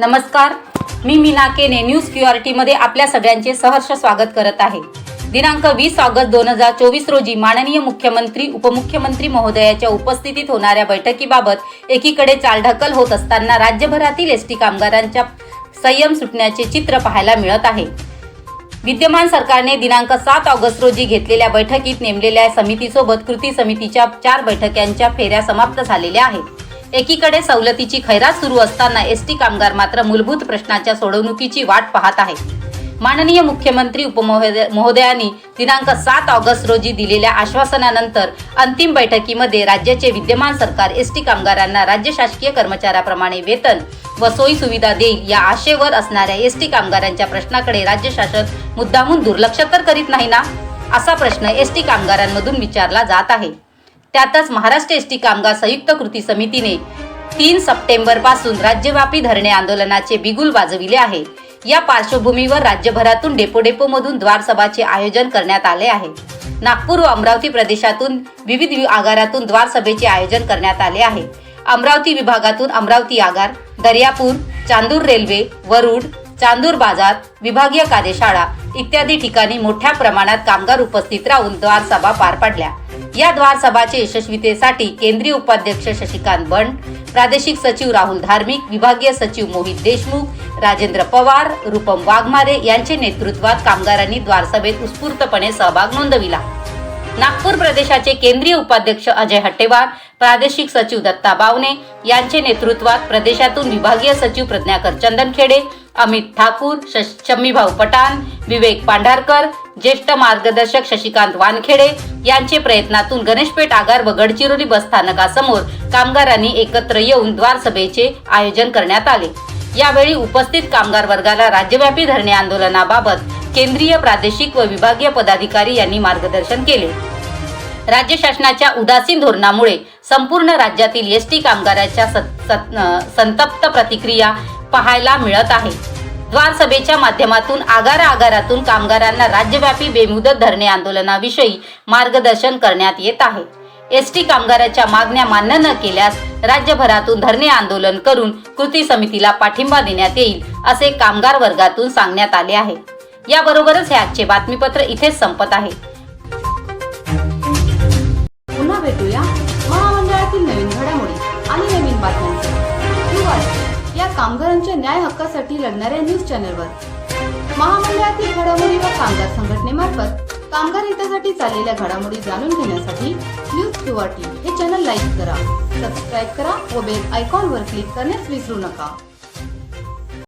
नमस्कार. मी मीना केने न्यूज क्युआरिटीमध्ये आपल्या सगळ्यांचे सहर्ष स्वागत करत आहे. दिनांक वीस ऑगस्ट दोन हजार चोवीस रोजी माननीय मुख्यमंत्री उपमुख्यमंत्री महोदयाच्या उपस्थितीत होणाऱ्या बैठकीबाबत एकीकडे चालढकल होत असताना राज्यभरातील एस टी कामगारांच्या संयम सुटण्याचे चित्र पाहायला मिळत आहे. विद्यमान सरकारने दिनांक सात ऑगस्ट रोजी घेतलेल्या बैठकीत नेमलेल्या समितीसोबत कृती समितीच्या चार बैठकांच्या फेऱ्या समाप्त झालेल्या आहेत. एकीकडे सवलतीची खैरात सुरू असताना एस टी कामगार मात्र मूलभूत प्रश्नाच्या सोडवणुकीची वाट पाहत आहे. माननीय मुख्यमंत्री उपमहोदय महोदयांनी दिनांक सात ऑगस्ट रोजी दिलेल्या आश्वासनानंतर अंतिम बैठकीमध्ये राज्याचे विद्यमान सरकार एस टी कामगारांना राज्य शासकीय कर्मचाऱ्याप्रमाणे वेतन व सोयी सुविधा देईल या आशेवर असणाऱ्या एस टी कामगारांच्या प्रश्नाकडे राज्य शासन मुद्दामून दुर्लक्ष तर करीत नाही ना? असा प्रश्न एस टी कामगारांमधून विचारला जात आहे. त्यातच महाराष्ट्र एस टी कामगार संयुक्त कृती समितीने तीन सप्टेंबरपासून राज्यव्यापी धरणे आंदोलनाचे बिगुल वाजविले आहे. या पार्श्वभूमीवर राज्यभरातून डेपो डेपोमधून द्वारसभाचे आयोजन करण्यात आले आहे. नागपूर व अमरावती प्रदेशातून विविध आगारातून द्वारसभेचे आयोजन करण्यात आले आहे. अमरावती विभागातून अमरावती आगार दर्यापूर चांदूर रेल्वे वरुड चांदूर बाजार विभागीय कार्यशाळा इत्यादी ठिकाणी मोठ्या प्रमाणात कामगार उपस्थित राहून द्वारसभा पार पाडल्या. या द्वारसभाचे यशस्वीतेसाठी केंद्रीय उपाध्यक्ष शशिकांत बंड प्रादेशिक सचिव राहुल धार्मिक विभागीय सचिव मोहित देशमुख राजेंद्र पवार रूपम वाघमारे यांचे नेतृत्वात कामगारांनी द्वारसभेत उत्स्फूर्तपणे सहभाग नोंदविला. नागपूर प्रदेशाचे केंद्रीय उपाध्यक्ष अजय हट्टेवार प्रादेशिक सचिव दत्ता बावने यांचे नेतृत्वात प्रदेशातून विभागीय सचिव प्रज्ञाकर चंदनखेडे अमित ठाकूर शश- शम्मीभाऊ पठाण विवेक पांढारकर ज्येष्ठ मार्गदर्शक शशिकांत वानखेडे यांचे प्रयत्नातून गणेशपेठ आगार व गडचिरोली बस स्थानकासमोर कामगारांनी एकत्र येऊन द्वारसभेचे आयोजन करण्यात आले. यावेळी उपस्थित कामगार वर्गाला राज्यव्यापी धरणे आंदोलनाबाबत केंद्रीय प्रादेशिक व विभागीय पदाधिकारी यांनी मार्गदर्शन केले. राज्य शासनाच्या उदासीन धोरणामुळे संपूर्ण राज्यातील एस टी कामगाराच्या सत- संतप्त प्रतिक्रिया पाहायला मिळत आहे. द्वारसभेच्या माध्यमातून आगारा आगारातून कामगारांना राज्यव्यापी बेमुदत धरणे आंदोलनाविषयी मार्गदर्शन करण्यात येत आहे. एस टी कामगाराच्या मागण्या मान्य न केल्यास राज्यभरातून धरणे आंदोलन करून कृती समितीला पाठिंबा देण्यात येईल असे कामगार वर्गातून सांगण्यात आले आहे. याबरोबरच हे आजचे बातमीपत्र इथेच संपत आहे. भेटूया महामंडळातील नवीन घडामोडी आणि नवीन या कामगारांच्या न्याय हक्कासाठी लढणाऱ्या न्यूज चॅनलवर. महामंडळातील घडामोडी व कामगार संघटनेमार्फत कामगार हितासाठी चाललेल्या घडामोडी जाणून घेण्यासाठी न्यूज क्यू हे चॅनल लाईक करा सबस्क्राईब करा व बेल आयकॉनवर क्लिक करण्यास विसरू नका.